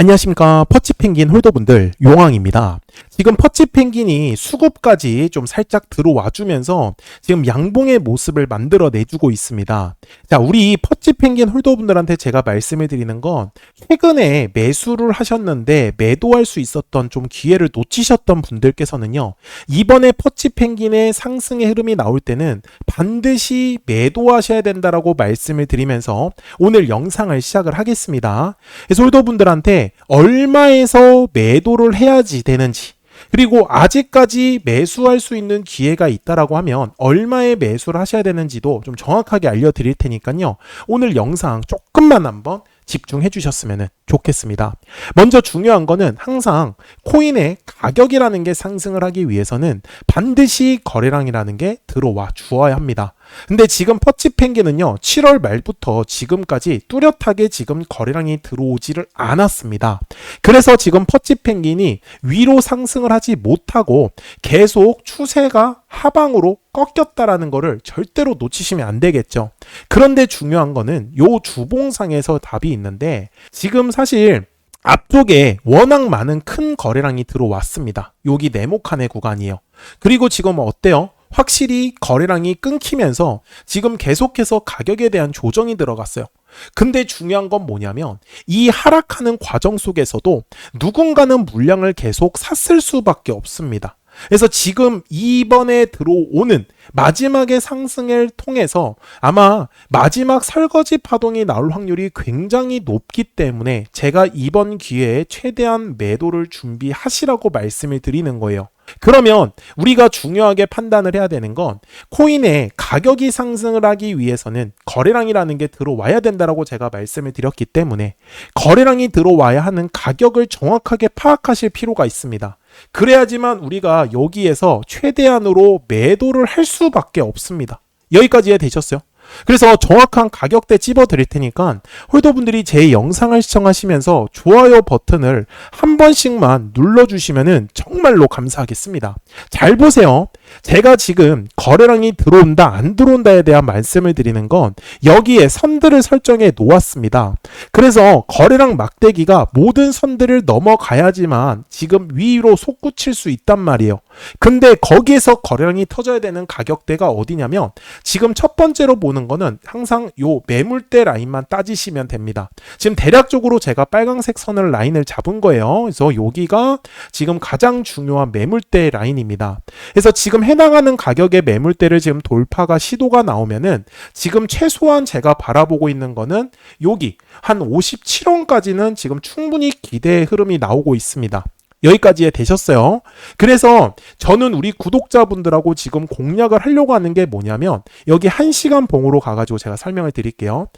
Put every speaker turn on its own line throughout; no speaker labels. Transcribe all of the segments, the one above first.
안녕하십니까 퍼치펭귄 홀더분들 용왕입니다. 지금 퍼치 펭귄이 수급까지 좀 살짝 들어와 주면서 지금 양봉의 모습을 만들어 내주고 있습니다. 자 우리 퍼치 펭귄 홀더분들한테 제가 말씀을 드리는 건 최근에 매수를 하셨는데 매도할 수 있었던 좀 기회를 놓치셨던 분들께서는요 이번에 퍼치 펭귄의 상승의 흐름이 나올 때는 반드시 매도하셔야 된다라고 말씀을 드리면서 오늘 영상을 시작을 하겠습니다. 그래서 홀더분들한테 얼마에서 매도를 해야지 되는지 그리고 아직까지 매수할 수 있는 기회가 있다라고 하면 얼마에 매수를 하셔야 되는지도 좀 정확하게 알려드릴 테니까요. 오늘 영상 조금만 한번 집중해 주셨으면 좋겠습니다. 먼저 중요한 거는 항상 코인의 가격이라는 게 상승을 하기 위해서는 반드시 거래량이라는 게 들어와 주어야 합니다. 근데 지금 퍼치 펭귄은요, 7월 말부터 지금까지 뚜렷하게 지금 거래량이 들어오지를 않았습니다. 그래서 지금 퍼치 펭귄이 위로 상승을 하지 못하고 계속 추세가 하방으로 꺾였다라는 거를 절대로 놓치시면 안 되겠죠. 그런데 중요한 거는 요 주봉상에서 답이 있는데 지금 사실 앞쪽에 워낙 많은 큰 거래량이 들어왔습니다. 여기 네모칸의 구간이에요. 그리고 지금 어때요? 확실히 거래량이 끊기면서 지금 계속해서 가격에 대한 조정이 들어갔어요. 근데 중요한 건 뭐냐면 이 하락하는 과정 속에서도 누군가는 물량을 계속 샀을 수밖에 없습니다. 그래서 지금 이번에 들어오는 마지막의 상승을 통해서 아마 마지막 설거지 파동이 나올 확률이 굉장히 높기 때문에 제가 이번 기회에 최대한 매도를 준비하시라고 말씀을 드리는 거예요. 그러면 우리가 중요하게 판단을 해야 되는 건 코인의 가격이 상승을 하기 위해서는 거래량이라는 게 들어와야 된다라고 제가 말씀을 드렸기 때문에 거래량이 들어와야 하는 가격을 정확하게 파악하실 필요가 있습니다. 그래야지만 우리가 여기에서 최대한으로 매도를 할 수밖에 없습니다. 여기까지 이해 되셨어요? 그래서 정확한 가격대 찝어 드릴 테니까 홀더분들이 제 영상을 시청하시면서 좋아요 버튼을 한 번씩만 눌러주시면 정말로 감사하겠습니다. 잘 보세요. 제가 지금 거래량이 들어온다 안 들어온다에 대한 말씀을 드리는 건 여기에 선들을 설정해 놓았습니다. 그래서 거래량 막대기가 모든 선들을 넘어가야지만 지금 위로 솟구칠 수 있단 말이에요. 근데 거기에서 거래량이 터져야 되는 가격대가 어디냐면 지금 첫 번째로 보는 거는 항상 요 매물대 라인만 따지시면 됩니다. 지금 대략적으로 제가 빨강색 선을 라인을 잡은 거예요. 그래서 여기가 지금 가장 중요한 매물대 라인입니다. 그래서 지금 해당하는 가격의 매물대를 지금 돌파가 시도가 나오면은 지금 최소한 제가 바라보고 있는 거는 여기 한 57원까지는 지금 충분히 기대의 흐름이 나오고 있습니다. 여기까지 되셨어요. 그래서 저는 우리 구독자분들하고 지금 공략을 하려고 하는 게 뭐냐면 여기 1시간 봉으로 가가지고 제가 설명을 드릴게요.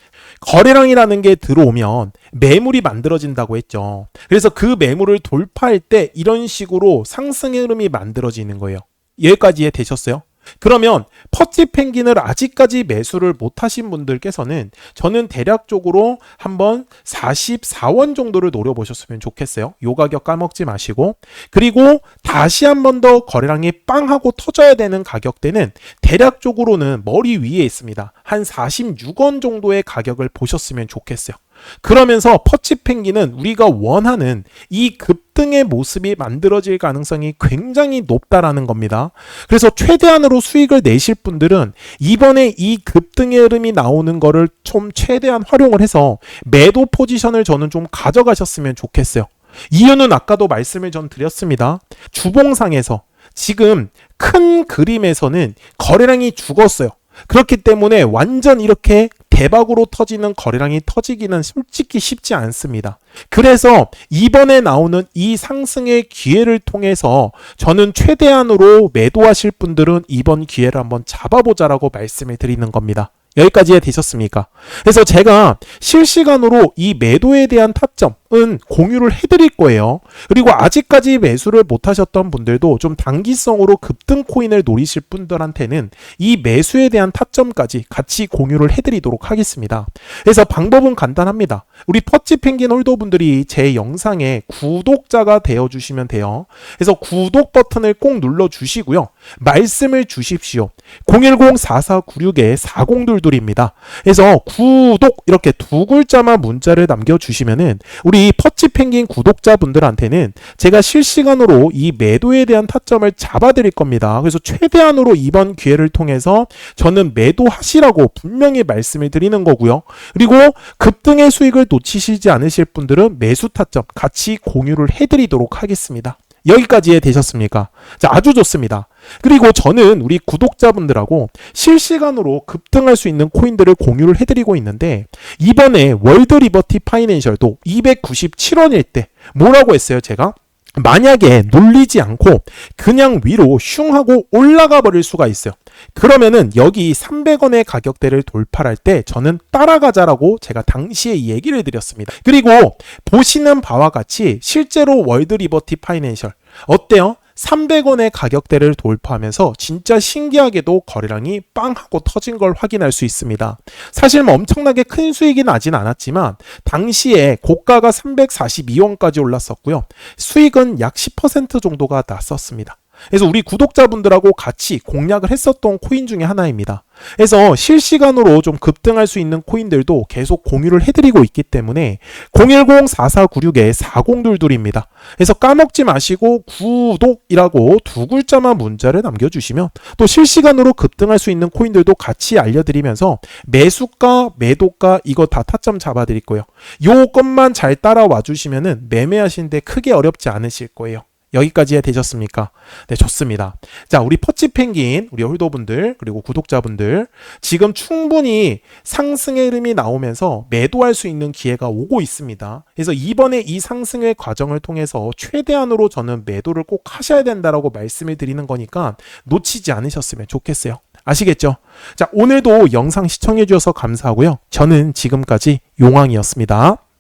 거래량이라는 게 들어오면 매물이 만들어진다고 했죠. 그래서 그 매물을 돌파할 때 이런 식으로 상승의 흐름이 만들어지는 거예요. 여기까지 되셨어요? 그러면 퍼치 펭귄을 아직까지 매수를 못 하신 분들께서는 저는 대략적으로 한번 44원 정도를 노려보셨으면 좋겠어요. 요 가격 까먹지 마시고. 그리고 다시 한 번 더 거래량이 빵 하고 터져야 되는 가격대는 대략적으로는 머리 위에 있습니다. 한 46원 정도의 가격을 보셨으면 좋겠어요. 그러면서 퍼치 펭귄은 우리가 원하는 이 급등의 모습이 만들어질 가능성이 굉장히 높다라는 겁니다. 그래서 최대한으로 수익을 내실 분들은 이번에 이 급등의 흐름이 나오는 거를 좀 최대한 활용을 해서 매도 포지션을 저는 좀 가져가셨으면 좋겠어요. 이유는 아까도 말씀을 전 드렸습니다. 주봉상에서 지금 큰 그림에서는 거래량이 죽었어요. 그렇기 때문에 완전 이렇게 대박으로 터지는 거래량이 터지기는 솔직히 쉽지 않습니다. 그래서 이번에 나오는 이 상승의 기회를 통해서 저는 최대한으로 매도하실 분들은 이번 기회를 한번 잡아보자라고 말씀을 드리는 겁니다. 여기까지 되셨습니까? 그래서 제가 실시간으로 이 매도에 대한 타점 은 공유를 해드릴 거예요. 그리고 아직까지 매수를 못 하셨던 분들도 좀 단기성으로 급등 코인을 노리실 분들한테는 이 매수에 대한 타점까지 같이 공유를 해드리도록 하겠습니다. 그래서 방법은 간단합니다. 우리 퍼치 펭귄 홀더 분들이 제 영상에 구독자가 되어 주시면 돼요. 그래서 구독 버튼을 꼭 눌러 주시고요. 말씀을 주십시오. 010-4496에 4022입니다. 그래서 구독 이렇게 두 글자만 문자를 남겨 주시면은 우리 우리 퍼치 펭귄 구독자분들한테는 제가 실시간으로 이 매도에 대한 타점을 잡아드릴 겁니다. 그래서 최대한으로 이번 기회를 통해서 저는 매도하시라고 분명히 말씀을 드리는 거고요. 그리고 급등의 수익을 놓치시지 않으실 분들은 매수 타점 같이 공유를 해드리도록 하겠습니다. 여기까지 되셨습니까? 자, 아주 좋습니다. 그리고 저는 우리 구독자분들하고 실시간으로 급등할 수 있는 코인들을 공유를 해드리고 있는데 이번에 월드 리버티 파이낸셜도 297원일 때 뭐라고 했어요 제가? 만약에 눌리지 않고 그냥 위로 슝 하고 올라가 버릴 수가 있어요. 그러면은 여기 300원의 가격대를 돌파할 때 저는 따라가자라고 제가 당시에 얘기를 드렸습니다. 그리고 보시는 바와 같이 실제로 월드 리버티 파이낸셜 어때요? 300원의 가격대를 돌파하면서 진짜 신기하게도 거래량이 빵 하고 터진 걸 확인할 수 있습니다. 사실 뭐 엄청나게 큰 수익이 나진 않았지만 당시에 고가가 342원까지 올랐었고요. 수익은 약 10% 정도가 났었습니다. 그래서 우리 구독자분들하고 같이 공략을 했었던 코인 중에 하나입니다. 그래서 실시간으로 좀 급등할 수 있는 코인들도 계속 공유를 해드리고 있기 때문에 010-4496에 4022입니다. 그래서 까먹지 마시고 구독이라고 두 글자만 문자를 남겨주시면 또 실시간으로 급등할 수 있는 코인들도 같이 알려드리면서 매수가, 매도가 이거 다 타점 잡아드릴 거예요. 요것만 잘 따라와 주시면은 매매하시는데 크게 어렵지 않으실 거예요. 여기까지 되셨습니까? 네, 좋습니다. 자, 우리 퍼치 펭귄, 우리 홀더분들, 그리고 구독자분들, 지금 충분히 상승의 흐름이 나오면서 매도할 수 있는 기회가 오고 있습니다. 그래서 이번에 이 상승의 과정을 통해서 최대한으로 저는 매도를 꼭 하셔야 된다라고 말씀을 드리는 거니까 놓치지 않으셨으면 좋겠어요. 아시겠죠? 자, 오늘도 영상 시청해 주셔서 감사하고요. 저는 지금까지 용왕이었습니다.